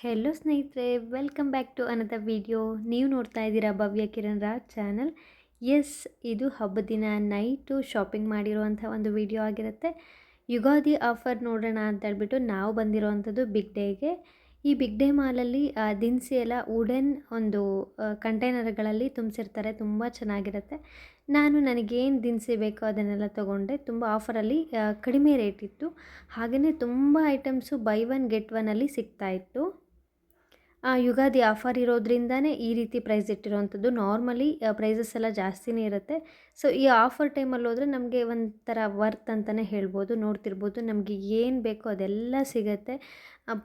Hello ಸ್ನೇಹಿತರೆ welcome back to another video ನೀವು ನೋಡ್ತಾ ಇದ್ದೀರಾ ಭವ್ಯ ಕಿರಣ್ ರಾಜ್ ಚಾನಲ್ ಎಸ್ ಇದು ಹಬ್ಬದ ದಿನ ನೈಟು ಶಾಪಿಂಗ್ ಮಾಡಿರುವಂಥ ಒಂದು ವಿಡಿಯೋ ಆಗಿರುತ್ತೆ. ಯುಗಾದಿ ಆಫರ್ ನೋಡೋಣ ಅಂತ ಹೇಳ್ಬಿಟ್ಟು ನಾವು ಬಂದಿರುವಂಥದ್ದು ಬಿಗ್ ಡೇಗೆ ಈ ಬಿಗ್ ಡೇ ಮಾಲಲ್ಲಿ ದಿನಸಿ ಎಲ್ಲ ವುಡನ್ ಒಂದು ಕಂಟೈನರ್ಗಳಲ್ಲಿ ತುಂಬಿಸಿರ್ತಾರೆ. ತುಂಬ ಚೆನ್ನಾಗಿರುತ್ತೆ. ನಾನು ನನಗೇನು ದಿನಸಿ ಬೇಕೋ ಅದನ್ನೆಲ್ಲ ತೊಗೊಂಡೆ. ತುಂಬ ಆಫರಲ್ಲಿ ಕಡಿಮೆ ರೇಟ್ ಇತ್ತು. ಹಾಗೆಯೇ ತುಂಬ ಐಟಮ್ಸು ಬೈ ಒನ್ ಗೆಟ್ ಒನಲ್ಲಿ ಸಿಗ್ತಾ ಇತ್ತು. ಆ, ಯುಗಾದಿ ಆಫರ್ ಇರೋದ್ರಿಂದನೇ ಈ ರೀತಿ ಪ್ರೈಸ್ ಇಟ್ಟಿರೋವಂಥದ್ದು. ನಾರ್ಮಲಿ ಪ್ರೈಸಸ್ ಎಲ್ಲ ಜಾಸ್ತಿನೇ ಇರುತ್ತೆ. ಸೊ ಈ ಆಫರ್ ಟೈಮಲ್ಲಿ ಹೋದರೆ ನಮಗೆ ಒಂಥರ ವರ್ತ್ ಅಂತಲೇ ಹೇಳ್ಬೋದು, ನೋಡ್ತಿರ್ಬೋದು. ನಮಗೆ ಏನು ಬೇಕೋ ಅದೆಲ್ಲ ಸಿಗುತ್ತೆ.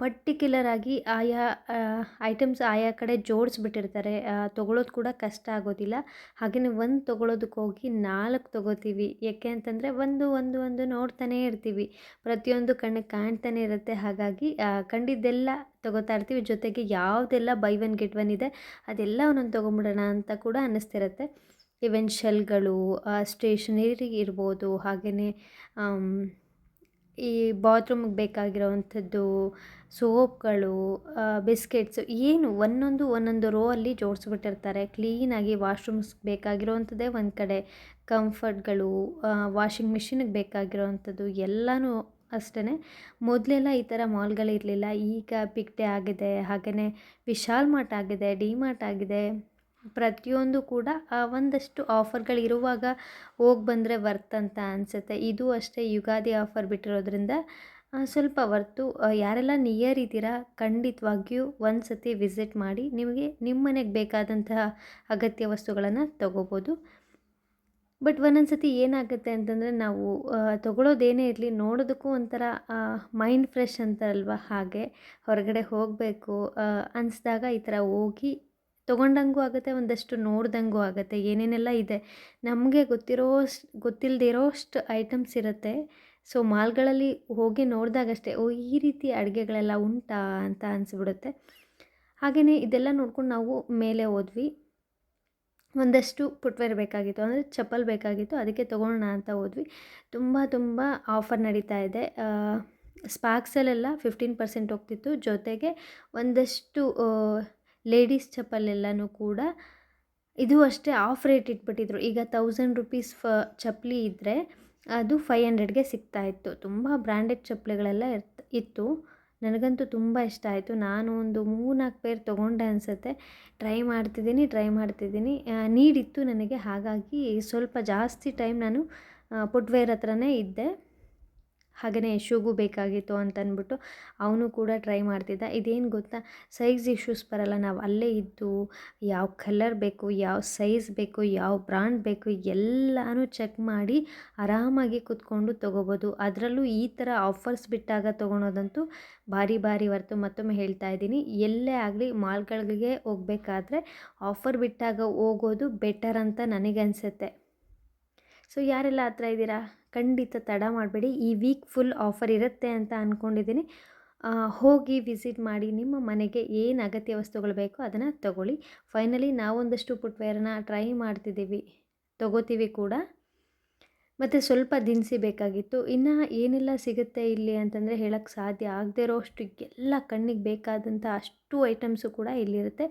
ಪರ್ಟಿಕ್ಯುಲರ್ ಆಗಿ ಆಯಾ ಐಟಮ್ಸ್ ಆಯಾ ಕಡೆ ಜೋಡಿಸ್ಬಿಟ್ಟಿರ್ತಾರೆ. ತೊಗೊಳೋದು ಕೂಡ ಕಷ್ಟ ಆಗೋದಿಲ್ಲ. ಹಾಗೆಯೇ ಒಂದು ತೊಗೊಳೋದಕ್ಕೆ ಹೋಗಿ ನಾಲ್ಕು ತೊಗೋತೀವಿ. ಯಾಕೆ ಅಂತಂದರೆ ಒಂದು ಒಂದು ಒಂದು ನೋಡ್ತಾನೇ ಇರ್ತೀವಿ. ಪ್ರತಿಯೊಂದು ಕಣ್ಣಿಗೆ ಕಾಣ್ತಾನೆ ಇರುತ್ತೆ. ಹಾಗಾಗಿ ಕಂಡಿದ್ದೆಲ್ಲ ತೊಗೋತಾ ಇರ್ತೀವಿ. ಜೊತೆಗೆ ಯಾವುದೆಲ್ಲ ಬೈ ಒನ್ ಗೆಟ್ ಒನ್ ಇದೆ, ಅದೆಲ್ಲ ಒಂದೊಂದು ತೊಗೊಂಬಿಡೋಣ ಅಂತ ಕೂಡ ಅನ್ನಿಸ್ತಿರುತ್ತೆ. ಈವನ್ ಶೆಲ್ಗಳು ಸ್ಟೇಷನರಿ ಇರ್ಬೋದು ಹಾಗೆಯೇ ಈ ಬಾತ್ರೂಮ್ಗೆ ಬೇಕಾಗಿರೋವಂಥದ್ದು ಸೋಪ್ಗಳು ಬಿಸ್ಕೆಟ್ಸು ಏನು ಒಂದೊಂದು ಒಂದೊಂದು ರೋ ಅಲ್ಲಿ ಜೋಡಿಸ್ಬಿಟ್ಟಿರ್ತಾರೆ. ಕ್ಲೀನಾಗಿ ವಾಶ್ರೂಮ್ಸ್ ಬೇಕಾಗಿರೋವಂಥದ್ದೇ ಒಂದು ಕಡೆ. ಕಂಫರ್ಟ್ಗಳು ವಾಷಿಂಗ್ ಮಿಷಿನಿಗೆ ಬೇಕಾಗಿರೋವಂಥದ್ದು ಎಲ್ಲನೂ ಅಷ್ಟೇ ಮೊದಲೆಲ್ಲ ಈ ಥರ ಮಾಲ್ಗಳಿರಲಿಲ್ಲ ಈಗ ಪಿಕ್ಟೆ ಆಗಿದೆ ಹಾಗೆಯೇ ವಿಶಾಲ್ ಮಾರ್ಟ್ ಆಗಿದೆ, ಡಿ ಮಾರ್ಟ್ ಆಗಿದೆ. ಪ್ರತಿಯೊಂದು ಕೂಡ ಒಂದಷ್ಟು ಆಫರ್ಗಳಿರುವಾಗ ಹೋಗಿ ಬಂದರೆ ವರ್ತ್ ಅಂತ ಅನಿಸುತ್ತೆ. ಇದು ಅಷ್ಟೇ ಯುಗಾದಿ ಆಫರ್ ಬಿಟ್ಟಿರೋದ್ರಿಂದ ಸ್ವಲ್ಪ ವರ್ತು ಯಾರೆಲ್ಲ ನಿಯರ್ ಇದ್ದೀರಾ, ಖಂಡಿತವಾಗಿಯೂ ಒಂದು ಸತಿ ವಿಸಿಟ್ ಮಾಡಿ ನಿಮಗೆ ನಿಮ್ಮ ಮನೆಗೆ ಬೇಕಾದಂತಹ ಅಗತ್ಯ ವಸ್ತುಗಳನ್ನು ತಗೋಬೋದು. ಬಟ್ ಒಂದೊಂದು ಸತಿ ಏನಾಗುತ್ತೆ ಅಂತಂದರೆ ನಾವು ತಗೊಳ್ಳೋದೇನೇ ಇರಲಿ, ನೋಡೋದಕ್ಕೂ ಒಂಥರ ಮೈಂಡ್ ಫ್ರೆಶ್ ಅಂತಾರಲ್ವ ಹಾಗೆ. ಹೊರಗಡೆ ಹೋಗಬೇಕು ಅನಿಸಿದಾಗ ಈ ಥರ ಹೋಗಿ ತೊಗೊಂಡಂಗೂ ಆಗುತ್ತೆ, ಒಂದಷ್ಟು ನೋಡ್ದಂಗೂ ಆಗುತ್ತೆ, ಏನೇನೆಲ್ಲ ಇದೆ. ನಮಗೆ ಗೊತ್ತಿರೋ ಗೊತ್ತಿಲ್ಲದಿರೋಷ್ಟು ಐಟಮ್ಸ್ ಇರುತ್ತೆ. ಸೊ, ಮಾಲ್ಗಳಲ್ಲಿ ಹೋಗಿ ನೋಡಿದಾಗಷ್ಟೇ, ಓ, ಈ ರೀತಿ ಅಡುಗೆಗಳೆಲ್ಲ ಉಂಟಾ ಅಂತ ಅನಿಸ್ಬಿಡುತ್ತೆ. ಹಾಗೆಯೇ ಇದೆಲ್ಲ ನೋಡ್ಕೊಂಡು ನಾವು ಮೇಲೆ ಹೋದ್ವಿ. ಒಂದಷ್ಟು ಪುಟ್ವೇರ್ ಬೇಕಾಗಿತ್ತು, ಅಂದರೆ ಚಪ್ಪಲ್ ಬೇಕಾಗಿತ್ತು, ಅದಕ್ಕೆ ತೊಗೊಳ್ಳೋಣ ಅಂತ ಹೋದ್ವಿ. ತುಂಬ ತುಂಬ ಆಫರ್ ನಡೀತಾ ಇದೆ. ಸ್ಪಾಕ್ಸಲ್ಲೆಲ್ಲ ಫಿಫ್ಟೀನ್ ಪರ್ಸೆಂಟ್ ಹೋಗ್ತಿತ್ತು. ಜೊತೆಗೆ ಒಂದಷ್ಟು ಲೇಡೀಸ್ ಚಪ್ಪಲೆಲ್ಲನೂ ಕೂಡ ಇದು ಅಷ್ಟೇ ಆಫ್ ರೇಟ್ ಇಟ್ಬಿಟ್ಟಿದ್ರು. ಈಗ ತೌಸಂಡ್ ರುಪೀಸ್ ಫ ಚಪ್ಪಲಿ ಇದ್ದರೆ ಅದು ಫೈವ್ ಹಂಡ್ರೆಡ್ಗೆ ಸಿಗ್ತಾ ಇತ್ತು. ತುಂಬ ಬ್ರ್ಯಾಂಡೆಡ್ ಚಪ್ಪಲಿಗಳೆಲ್ಲ ಇರ್ತ, ಇತ್ತು. ನನಗಂತೂ ತುಂಬ ಇಷ್ಟ ಆಯಿತು. ನಾನು ಒಂದು ಮೂರ್ನಾಲ್ಕು ಪೇರ್ ತೊಗೊಂಡೆ ಅನಿಸುತ್ತೆ. ಟ್ರೈ ಮಾಡ್ತಿದ್ದೀನಿ ಟ್ರೈ ಮಾಡ್ತಿದ್ದೀನಿ. ನೀಡಿತ್ತು ನನಗೆ. ಹಾಗಾಗಿ ಸ್ವಲ್ಪ ಜಾಸ್ತಿ ಟೈಮ್ ನಾನು ಪುಟ್ವೇರ್ ಹತ್ರನೇ ಇದ್ದೆ. ಹಾಗೆಯೇ ಶೂಗೂ ಬೇಕಾಗಿತ್ತು ಅಂತ ಅಂದ್ಬಿಟ್ಟು ಅವನು ಕೂಡ ಟ್ರೈ ಮಾಡ್ತಿದ್ದ. ಇದೇನು ಗೊತ್ತಾ? ಸೈಜ್ ಇಶ್ಯೂಸ್ ಬರಲ್ಲ. ನಾವು ಅಲ್ಲೇ ಇದ್ದು ಯಾವ ಕಲರ್ ಬೇಕು, ಯಾವ ಸೈಜ್ ಬೇಕು, ಯಾವ ಬ್ರ್ಯಾಂಡ್ ಬೇಕು ಎಲ್ಲನೂ ಚೆಕ್ ಮಾಡಿ ಆರಾಮಾಗಿ ಕೂತ್ಕೊಂಡು ತೊಗೋಬೋದು. ಅದರಲ್ಲೂ ಈ ಥರ ಆಫರ್ಸ್ ಬಿಟ್ಟಾಗ ತೊಗೊಳೋದಂತೂ ಭಾರಿ ಭಾರಿ ಹೊರ್ತು ಮತ್ತೊಮ್ಮೆ ಹೇಳ್ತಾ ಇದ್ದೀನಿ. ಎಲ್ಲೇ ಆಗಲಿ ಮಾಲ್ಗಳಿಗೆ ಹೋಗಬೇಕಾದ್ರೆ ಆಫರ್ ಬಿಟ್ಟಾಗ ಹೋಗೋದು ಬೆಟರ್ ಅಂತ ನನಗನ್ಸುತ್ತೆ. ಸೊ ಯಾರೆಲ್ಲ ಹತ್ರ ಇದ್ದೀರಾ, ಖಂಡಿತ ತಡ ಮಾಡಬೇಡಿ. ಈ ವೀಕ್ ಫುಲ್ ಆಫರ್ ಇರುತ್ತೆ ಅಂತ ಅಂದ್ಕೊಂಡಿದ್ದೀನಿ ಹೋಗಿ ವಿಸಿಟ್ ಮಾಡಿ ನಿಮ್ಮ ಮನೆಗೆ ಏನು ಅಗತ್ಯ ವಸ್ತುಗಳು ಬೇಕೋ ಅದನ್ನು ತಗೊಳ್ಳಿ. ಫೈನಲಿ ನಾವೊಂದಷ್ಟು ಫುಟ್ವೇರನ್ನು ಟ್ರೈ ಮಾಡ್ತಿದ್ದೀವಿ. ತಗೋತೀವಿ ಕೂಡ. ಮತ್ತು ಸ್ವಲ್ಪ ದಿನಸಿ ಬೇಕಾಗಿತ್ತು. ಇನ್ನು ಏನೆಲ್ಲ ಸಿಗುತ್ತೆ ಇಲ್ಲಿ ಅಂತಂದರೆ ಹೇಳೋಕ್ಕೆ ಸಾಧ್ಯ ಆಗದೇ ಇರೋಷ್ಟು ಎಲ್ಲ ಕಣ್ಣಿಗೆ ಬೇಕಾದಂಥ ಅಷ್ಟು ಐಟಮ್ಸು ಕೂಡ ಇಲ್ಲಿರುತ್ತೆ.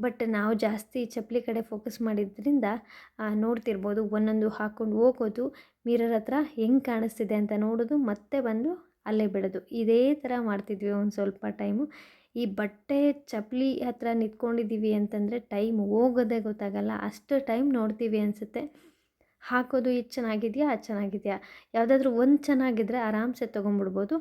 ಬಟ್ ನಾವು ಜಾಸ್ತಿ ಚಪ್ಪಲಿ ಕಡೆ ಫೋಕಸ್ ಮಾಡಿದ್ರಿಂದ ಆ, ನೋಡ್ತಿರ್ಬೋದು. ಒಂದೊಂದು ಹಾಕ್ಕೊಂಡು ಹೋಗೋದು ಮಿರರ್ ಹತ್ರ ಹೆಂಗೆ ಕಾಣಿಸ್ತಿದೆ ಅಂತ ನೋಡೋದು ಮತ್ತೆ ಬಂದು ಅಲ್ಲೇ ಬಿಡೋದು. ಇದೇ ಥರ ಮಾಡ್ತಿದ್ವಿ ಒಂದು ಸ್ವಲ್ಪ ಟೈಮು ಈ ಬಟ್ಟೆ ಚಪ್ಪಲಿ ಹತ್ರ ನಿಂತ್ಕೊಂಡಿದ್ದೀವಿ ಅಂತಂದರೆ ಟೈಮ್ ಹೋಗೋದೇ ಗೊತ್ತಾಗಲ್ಲ. ಅಷ್ಟು ಟೈಮ್ ನೋಡ್ತೀವಿ ಅನಿಸುತ್ತೆ. ಹಾಕೋದು ಇದು ಚೆನ್ನಾಗಿದೆಯಾ, ಅದು ಚೆನ್ನಾಗಿದೆಯಾ? ಯಾವುದಾದ್ರೂ ಒಂದು ಚೆನ್ನಾಗಿದ್ರೆ ಆರಾಮ್ಸೆ ತೊಗೊಂಬಿಡ್ಬೋದು.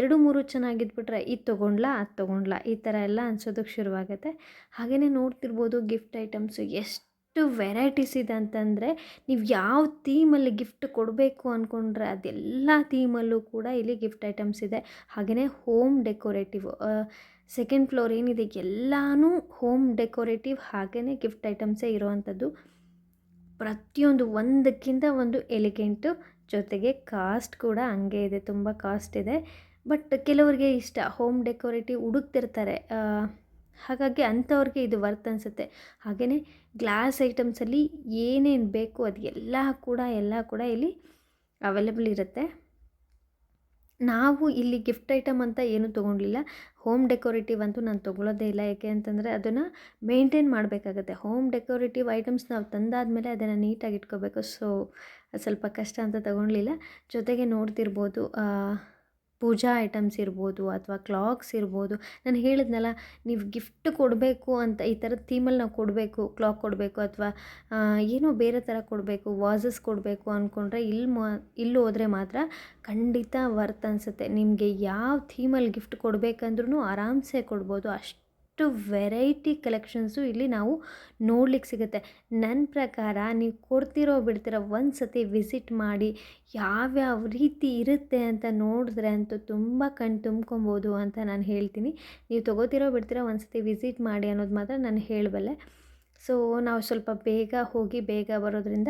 ಎರಡು, ಮೂರು ಚೆನ್ನಾಗಿದ್ಬಿಟ್ರೆ ಇದು ತೊಗೊಂಡ್ಲಾ, ಅದು ತೊಗೊಂಡ್ಲಾ? ಈ ಥರ ಎಲ್ಲ ಅನ್ಸೋದಕ್ಕೆ ಶುರುವಾಗುತ್ತೆ. ಹಾಗೆಯೇ ನೋಡ್ತಿರ್ಬೋದು ಗಿಫ್ಟ್ ಐಟಮ್ಸು. ಎಷ್ಟು ವೆರೈಟೀಸ್ ಇದೆ ಅಂತಂದರೆ ನೀವು ಯಾವ ಥೀಮಲ್ಲಿ ಗಿಫ್ಟ್ ಕೊಡಬೇಕು ಅಂದ್ಕೊಂಡ್ರೆ ಅದೆಲ್ಲ ಥೀಮಲ್ಲೂ ಕೂಡ ಇಲ್ಲಿ ಗಿಫ್ಟ್ ಐಟಮ್ಸ್ ಇದೆ. ಹಾಗೆಯೇ ಹೋಮ್ ಡೆಕೋರೇಟಿವ್ ಸೆಕೆಂಡ್ ಫ್ಲೋರ್ ಏನಿದೆ, ಎಲ್ಲನೂ ಹೋಮ್ ಡೆಕೋರೇಟಿವ್ ಹಾಗೆಯೇ ಗಿಫ್ಟ್ ಐಟಮ್ಸೇ ಇರೋವಂಥದ್ದು. ಪ್ರತಿಯೊಂದು ಒಂದಕ್ಕಿಂತ ಒಂದು ಎಲಿಗೆಂಟು ಜೊತೆಗೆ ಕಾಸ್ಟ್ ಕೂಡ ಹಂಗೆ ಇದೆ, ತುಂಬ ಕಾಸ್ಟ್ ಇದೆ. ಬಟ್ ಕೆಲವರಿಗೆ ಇಷ್ಟ, ಹೋಮ್ ಡೆಕೋರೇಟಿವ್ ಹುಡುಕ್ತಿರ್ತಾರೆ. ಹಾಗಾಗಿ ಅಂಥವ್ರಿಗೆ ಇದು ವರ್ತ್ ಅನಿಸುತ್ತೆ. ಹಾಗೆಯೇ ಗ್ಲಾಸ್ ಐಟಮ್ಸಲ್ಲಿ ಏನೇನು ಬೇಕು ಅದು ಎಲ್ಲ ಕೂಡ ಎಲ್ಲ ಕೂಡ ಇಲ್ಲಿ ಅವೈಲೇಬಲ್ ಇರುತ್ತೆ. ನಾವು ಇಲ್ಲಿ ಗಿಫ್ಟ್ ಐಟಮ್ ಅಂತ ಏನೂ ತೊಗೊಂಡಿಲ್ಲ. ಹೋಮ್ ಡೆಕೋರೇಟಿವ್ ಅಂತೂ ನಾನು ತೊಗೊಳ್ಳೋದೇ ಇಲ್ಲ. ಯಾಕೆ ಅಂತಂದರೆ ಅದನ್ನು ಮೇಂಟೈನ್ ಮಾಡಬೇಕಾಗತ್ತೆ. ಹೋಮ್ ಡೆಕೋರೇಟಿವ್ ಐಟಮ್ಸ್ ನಾವು ತಂದಾದಮೇಲೆ ಅದನ್ನು ನೀಟಾಗಿ ಇಟ್ಕೋಬೇಕು. ಸೊ ಸ್ವಲ್ಪ ಕಷ್ಟ ಅಂತ ತಗೊಳ್ಲಿಲ್ಲ ಜೊತೆಗೆ ನೋಡ್ತಿರ್ಬೋದು ಪೂಜಾ ಐಟಮ್ಸ್ ಇರ್ಬೋದು ಅಥವಾ ಕ್ಲಾಕ್ಸ್ ಇರ್ಬೋದು. ನಾನು ಹೇಳಿದ್ನಲ್ಲ, ನೀವು ಗಿಫ್ಟ್ ಕೊಡಬೇಕು ಅಂತ ಈ ಥರದ ಥೀಮಲ್ಲಿ ನಾವು ಕೊಡಬೇಕು ಕ್ಲಾಕ್ ಕೊಡಬೇಕು ಅಥವಾ ಏನೋ ಬೇರೆ ಥರ ಕೊಡಬೇಕು ವಾಸಸ್ ಕೊಡಬೇಕು ಅಂದ್ಕೊಂಡ್ರೆ ಇಲ್ಲಿ ಮಾ ಇಲ್ಲಿ ಹೋದರೆ ಮಾತ್ರ ಖಂಡಿತ ವರ್ತ್ ಅನಿಸುತ್ತೆ. ನಿಮಗೆ ಯಾವ ಥೀಮಲ್ಲಿ ಗಿಫ್ಟ್ ಕೊಡಬೇಕಂದ್ರೂ ಆರಾಮ್ಸೆ ಕೊಡ್ಬೋದು. ಅಷ್ಟು ವೆರೈಟಿ ಕಲೆಕ್ಷನ್ಸು ಇಲ್ಲಿ ನಾವು ನೋಡ್ಲಿಕ್ಕೆ ಸಿಗುತ್ತೆ. ನನ್ನ ಪ್ರಕಾರ ನೀವು ಕೊಡ್ತಿರೋ ಬಿಡ್ತಿರೋ ಒಂದು ಸತಿ ವಿಸಿಟ್ ಮಾಡಿ ಯಾವ್ಯಾವ ರೀತಿ ಇರುತ್ತೆ ಅಂತ ನೋಡಿದ್ರೆ ಅಂತೂ ತುಂಬ ಕಣ್ಣು ತುಂಬ್ಕೊಬೋದು ಅಂತ ನಾನು ಹೇಳ್ತೀನಿ. ನೀವು ತೊಗೋತಿರೋ ಬಿಡ್ತಿರೋ ಒಂದು ಸತಿ ವಿಸಿಟ್ ಮಾಡಿ ಅನ್ನೋದು ಮಾತ್ರ ನಾನು ಹೇಳಬಲ್ಲೆ. ಸೊ, ನಾವು ಸ್ವಲ್ಪ ಬೇಗ ಹೋಗಿ ಬೇಗ ಬರೋದ್ರಿಂದ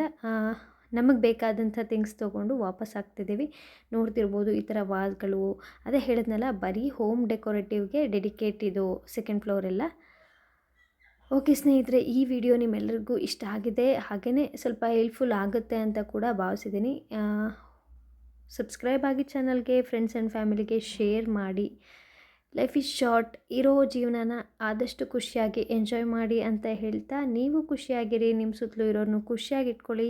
ನಮಗೆ ಬೇಕಾದಂಥ ಥಿಂಗ್ಸ್ ತೊಗೊಂಡು ವಾಪಸ್ ಆಗ್ತಿದ್ದೀವಿ ನೋಡ್ತಿರ್ಬೋದು ಈ ಥರ ವಾಸ್ಗಳು ಅದೇ ಹೇಳಿದ್ನಲ್ಲ, ಬರೀ ಹೋಮ್ ಡೆಕೋರೇಟಿವ್ಗೆ ಡೆಡಿಕೇಟ್ ಇದು ಸೆಕೆಂಡ್ ಫ್ಲೋರ್ ಎಲ್ಲ. ಓಕೆ ಸ್ನೇಹಿತರೆ, ಈ ವಿಡಿಯೋ ನಿಮ್ಮೆಲ್ಲರಿಗೂ ಇಷ್ಟ ಆಗಿದೆ. ಹಾಗೆಯೇ ಸ್ವಲ್ಪ ಹೆಲ್ಪ್ಫುಲ್ ಆಗುತ್ತೆ ಅಂತ ಕೂಡ ಭಾವಿಸಿದ್ದೀನಿ. ಸಬ್ಸ್ಕ್ರೈಬ್ ಆಗಿ ಚಾನಲ್ಗೆ ಫ್ರೆಂಡ್ಸ್ ಆ್ಯಂಡ್ ಫ್ಯಾಮಿಲಿಗೆ ಶೇರ್ ಮಾಡಿ. ಲೈಫ್ ಇಸ್ ಶಾರ್ಟ್ ಇರೋ ಜೀವನನ ಆದಷ್ಟು ಖುಷಿಯಾಗಿ ಎಂಜಾಯ್ ಮಾಡಿ ಅಂತ ಹೇಳ್ತಾ, ನೀವು ಖುಷಿಯಾಗಿರಿ ನಿಮ್ಮ ಸುತ್ತಲೂ ಇರೋರನ್ನು ಖುಷಿಯಾಗಿ ಇಟ್ಕೊಳ್ಳಿ.